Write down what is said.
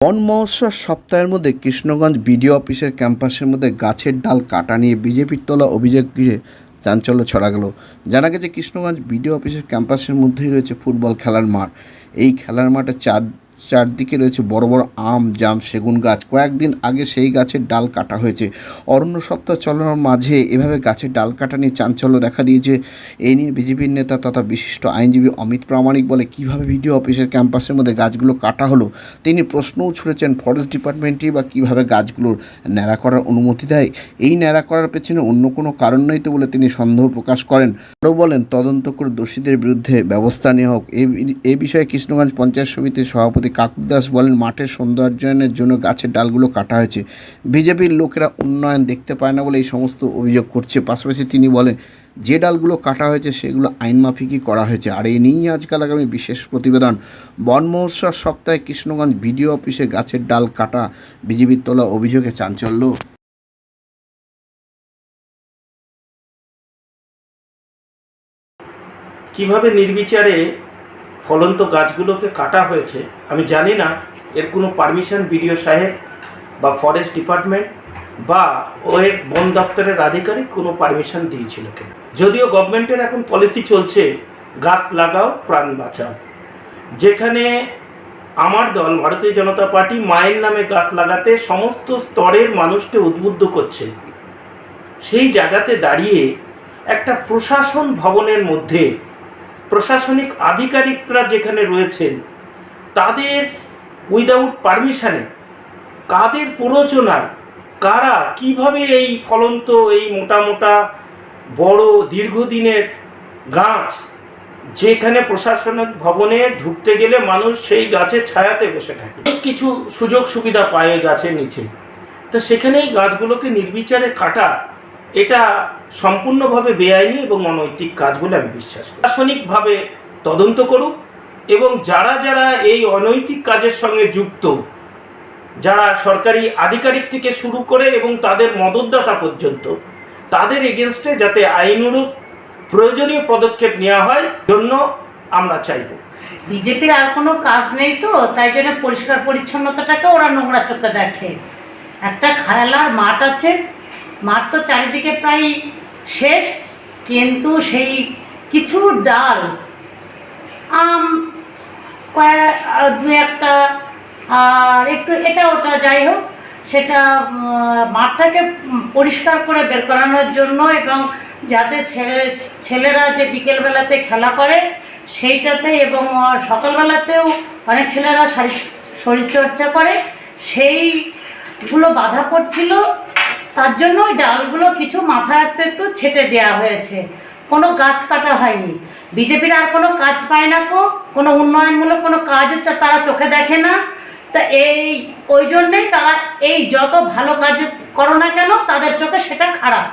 বন মহোৎসব সপ্তাহের মধ্যে কৃষ্ণগঞ্জ বিডিও অফিসের ক্যাম্পাসের মধ্যে গাছের ডাল কাটা নিয়ে বিজেপির তোলা অভিযোগ ঘিরে চাঞ্চল্য ছড়া গেল। জানা গেছে, কৃষ্ণগঞ্জ বিডিও অফিসের ক্যাম্পাসের মধ্যেই রয়েছে ফুটবল খেলার মাঠ। এই খেলার মাঠে চার চারদিকে রয়েছে বড় বড় আম, জাম, সেগুন গাছ। কয়েকদিন আগে সেই গাছের ডাল কাটা হয়েছে। অরণ্য সপ্তাহ চলানোর মাঝে এভাবে গাছের ডাল কাটা নিয়ে চাঞ্চল্য দেখা দিয়েছে। এই নিয়ে বিজেপির নেতা তথা বিশিষ্ট আইনজীবী অমিত প্রামাণিক বলে কীভাবে ভিডিও অফিসের ক্যাম্পাসের মধ্যে গাছগুলো কাটা হলো? তিনি প্রশ্নও ছুড়েছেন, ফরেস্ট ডিপার্টমেন্টই বা কীভাবে গাছগুলোর ন্যাড়া করার অনুমতি দেয়? এই ন্যাড়া করার পেছনে অন্য কোনো কারণ নেই তো বলে তিনি সন্দেহ প্রকাশ করেন। আরও বলেন, তদন্ত করে দোষীদের বিরুদ্ধে ব্যবস্থা নেওয়া হোক। এ বিষয়ে কৃষ্ণগঞ্জ পঞ্চায়েত সমিতির সভাপতি কাকুর দাস বলেন, মাঠের সৌন্দর্যায়নের জন্য গাছের ডালগুলো কাটা হয়েছে। বিজেপির লোকেরা উন্নয়ন দেখতে পায় না বলে এই সমস্ত অভিযোগ করছে। পাশাপাশি তিনি বলেন, যে ডালগুলো কাটা হয়েছে, সেগুলো আইন মাফিকই করা হয়েছে। আর এই নিয়েই আজকাল আগামী বিশেষ প্রতিবেদন। বন মহোৎসব সপ্তাহে কৃষ্ণগঞ্জ বিডিও অফিসে গাছের ডাল কাটা বিজেপির তোলা অভিযোগে চাঞ্চল্য। কীভাবে নির্বিচারে ফলন্ত গাছগুলোকে কাটা হয়েছে। আমি জানি না এর কোনো পারমিশন বিডিও সাহেব বা ফরেস্ট ডিপার্টমেন্ট বা ওয়ের বন দপ্তরের আধিকারিক কোনো পারমিশন দিয়েছিল কিনা। যদিও গভর্নমেন্টের এখন পলিসি চলছে, গাছ লাগাও, প্রাণ বাঁচাও। যেখানে আমার দল, ভারতীয় জনতা পার্টি, মায়ের নামে গাছ লাগাতে সমস্ত স্তরের মানুষকে উদ্বুদ্ধ করছে। সেই জায়গাতে দাঁড়িয়ে একটা প্রশাসন ভবনের মধ্যে প্রশাসনিক আধিকারিকরা যেখানে রয়েছেন, তাদের উইদাউট পারমিশনে কাদের প্ররোচনায়, কারা কীভাবে এই ফলন্ত, এই মোটা মোটা, বড় দীর্ঘদিনের গাছ যেখানে প্রশাসনিক ভবনে ঢুকতে গেলে মানুষ সেই গাছের ছায়াতে বসে থাকে? অনেক কিছু সুযোগ সুবিধা পায় গাছের নিচে। তো সেখানে এই গাছগুলোকে নির্বিচারে কাটা, এটা সম্পূর্ণভাবে বেআইনি এবং অনৈতিক কাজ বলে আমি বিশ্বাস করি। প্রশাসনিকভাবে তদন্ত করুক এবং যারা যারা এই অনৈতিক কাজের সঙ্গে যুক্ত, যারা সরকারি আধিকারিক থেকে শুরু করে এবং তাদের মদতদাতা পর্যন্ত, তাদের এগেনস্টে যাতে আইনরূপ প্রয়োজনীয় পদক্ষেপ নেওয়া হয়, জন্য আমরা চাইব। বিজেপির আর কোনো কাজ নেই তো, তাই জন্য পরিষ্কার পরিচ্ছন্নতাটাকে ওরা নোংরা চোখে দেখে। একটা খেলার মাঠ আছে, মাঠ তো চারিদিকে প্রায় শেষ, কিন্তু সেই কিছু ডাল, আম কয়েক দু একটা, আর একটু এটা ওটা যাই হোক, সেটা মাঠটাকে পরিষ্কার করে বের করানোর জন্য এবং যাতে ছেলে, ছেলেরা যে বিকেলবেলাতে খেলা করে সেইটাতে এবং সকালবেলাতেও অনেক ছেলেরা শারীর শরীরচর্চা করে, সেইগুলো বাধা পড়ছিল। তার জন্য ওই ডালগুলো কিছু মাথায় একটু একটু ছেটে দেওয়া হয়েছে। কোনো গাছ কাটা হয়নি। বিজেপির আর কোনো কাজ পায় না কো। কোনো উন্নয়নমূলক কোনো কাজ তারা চোখে দেখে না। তা এই, ওই জন্যেই তারা এই যত ভালো কাজ করো না কেন, তাদের চোখে সেটা খারাপ।